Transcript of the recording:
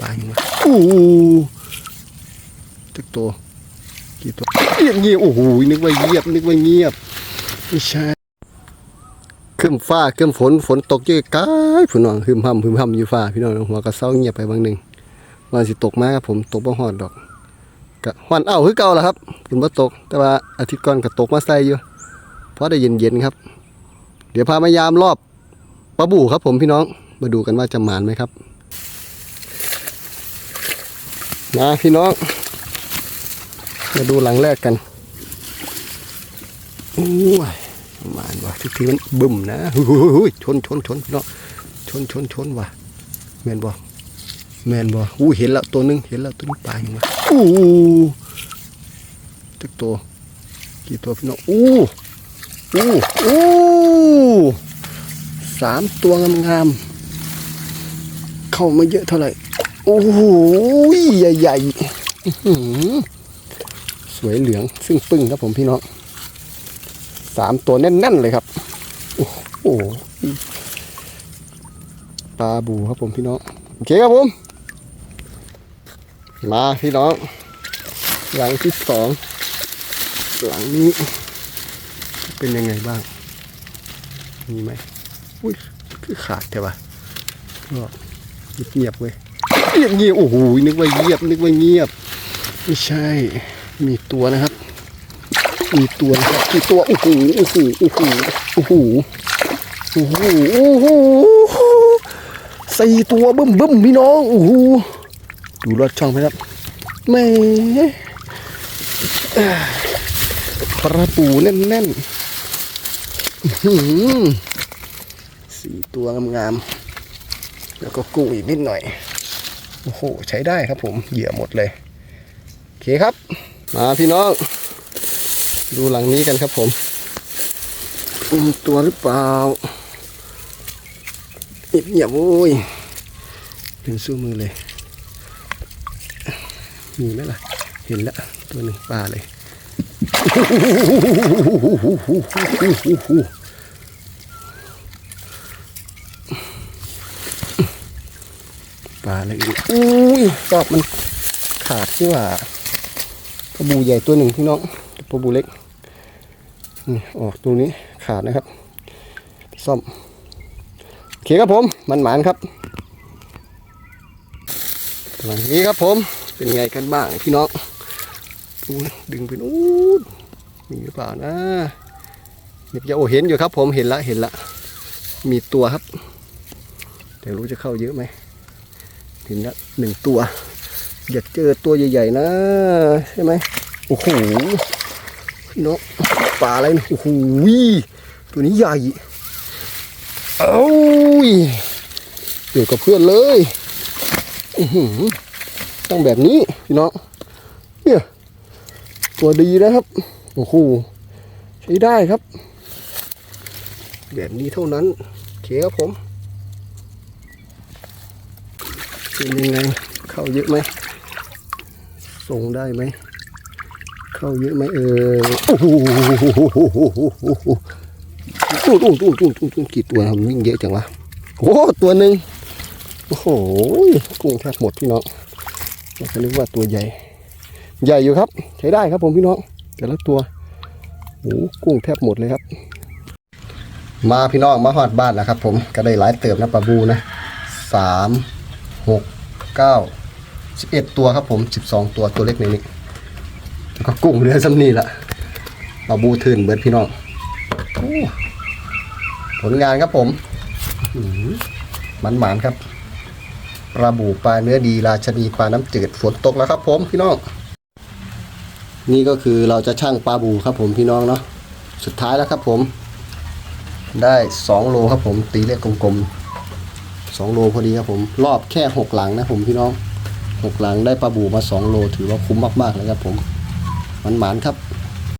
ปลาอย่าโอ้ตึกตัวกี่ตัวเงียบเงียบโอ้โหนึกว่าเงียบ นึกว่าเงียบไม่ใช่เครื่มฟ้าเครื่มฝนฝนตกเยอะกายพี่น้องฮึมห้ำฮึมห้ำอยู่ฟ้าพี่น้องหัวกระเซ้าเงียบไปบางหนึ่งว่าสิตกมาครับผมตกบ่ฮอดดอกกะฮอนเอ้าคือเก่าล่ะครับฝนบ่ตก แต่ว่าอาทิตย์ก่อนก็ตกมาใส่อยู่เพราะได้เย็นๆครับ เดี๋ยวพามายามรอบปลาบู่ครับผมพี่น้องมาดูกันว่าจะหมานไหมครับ มาพี่น้องมาดูหลังแรกกันโอ้ยหมานว่ะทุกทีมันบึ้มนะหุยหุยหุยชนชนชนพี่น้องชนชนชนว่ะแมนบ่แมนบ่อู้เห็นแล้วตัวหนึงเห็นแล้วตัวนี้ปลาอย่างวะอู้ตึกตัวกี่ตัวพี่น้องอู้อู้อู้สามตัวงามๆเข้ามาเยอะเท่าไหร่ โอ้โหใหญ่ๆอื้อหือสวยเหลืองซึ่งปึ้งครับผมพี่น้องสามตัวแน่นๆเลยครับ โอ้โหปลาบูครับผมพี่น้องโอเคครับผม มาพี่น้อง หลังที่สองหลังนี้ เป็นยังไงบ้าง มีไหมอุ้ยคือขาดใช่ปะก็เงียบเว้ย งียบเงียบโอ้โหนึกว่าเงียบนึกว่าเงียบ ไม่ใช่ มีตัวนะครับ มีตัวนะครับมีตัวโอ้โหโอ้โหโอ้โหโอ้โหโอ้โหโอ้โหสี่ตัวบึ้มบึ้มพี่น้องโอ้โหดูรถช่องไหมครับแม่ปลาปูแน่นๆอื้อหือสี่ตัวงามๆแล้วก็กุ้งอีกนิดหน่อย โอ้โหใช้ได้ครับผมเหยื่อหมดเลยโอเคครับ มาพี่น้อง ดูหลังนี้กันครับผมอืมตัวหรือเปล่าเงียบเงียบๆโอ้ยเป็นสู้มือเลย มีไหมล่ะ เห็นแล้วตัวหนึ่งปลาเลย ปลาอะไรอีกอุ้ยดอกมันขาดที่ว่าปลาบูใหญ่ตัวหนึ่งพี่น้องปลาบูเล็กนี่ออกตัวนี้ขาดนะครับ ซ่อมโอเคครับผมมันหมานครับหลังนี้ครับผมเป็นไงกันบ้างพี่น้องดูดึงไปนู้นมีหรือเปล่านะเห็นจะโอเห็นอยู่ครับ ผมเห็นละเห็นละมีตัวครับ แต่รู้จะเข้าเยอะไหม ถึงละหนึ่งตัว อยากเจอตัวใหญ่ๆนะ ใช่ไหมโอ้โหพี่น้องปลาอะไรนี่ยโอ้โหตัวนี้ใหญ่เอ้ยอยู่กับเพื่อนเลยต้องแบบนี้พี่น้องเนี่ยตัวดีนะครับโอ้โหใช้ได้ครับ แบบนี้เท่านั้นโอเคครับผม เป็นยังไง เข้าเยอะไหม ส่งได้ไหม เข้าเยอะไหมเออโอ้โหตู้ตู้ตู้ตู้ตู้ตู้กี่ตัวครับวิ่งเยอะจังวะโอ้ตัวหนึ่งโอ้โหกุ้งแทบหมดพี่น้องเราก็นึกว่าตัวใหญ่ ใหญ่อยู่ครับ ใช้ได้ครับผมพี่น้องแต่ละตัวโอ้กุ้งแทบหมดเลยครับ มาพี่น้องมาหอดบ้านแล้วครับ ผมก็ได้หลายเติบนะปลาบูนะสาม หกเก้าสิบเอ็ดตัวครับผมสิบสองตัวตัวเล็กนนี้แล้วก็กุ้งเรือซ้ำนี่ละมาบูทืนเบิดพี่น้องอผลงานครับผมมันหมานครับปลาบูปลาเนื้อดีราชนีปลาน้ำจืดฝนตกแล้วครับ ผมพี่น้อง นี่ก็คือเราจะช่างปลาบูครับผมพี่น้องเนาะสุดท้ายแล้วครับผม ได้สองโลครับผมตีเลขกลมๆ สองโลพอดีครับผมรอบแค่หกหลังนะผมพี่น้องหกหลังได้ปลาบูมาสองโลถือว่าคุ้มมากๆเลยครับผมมันหมานๆครับ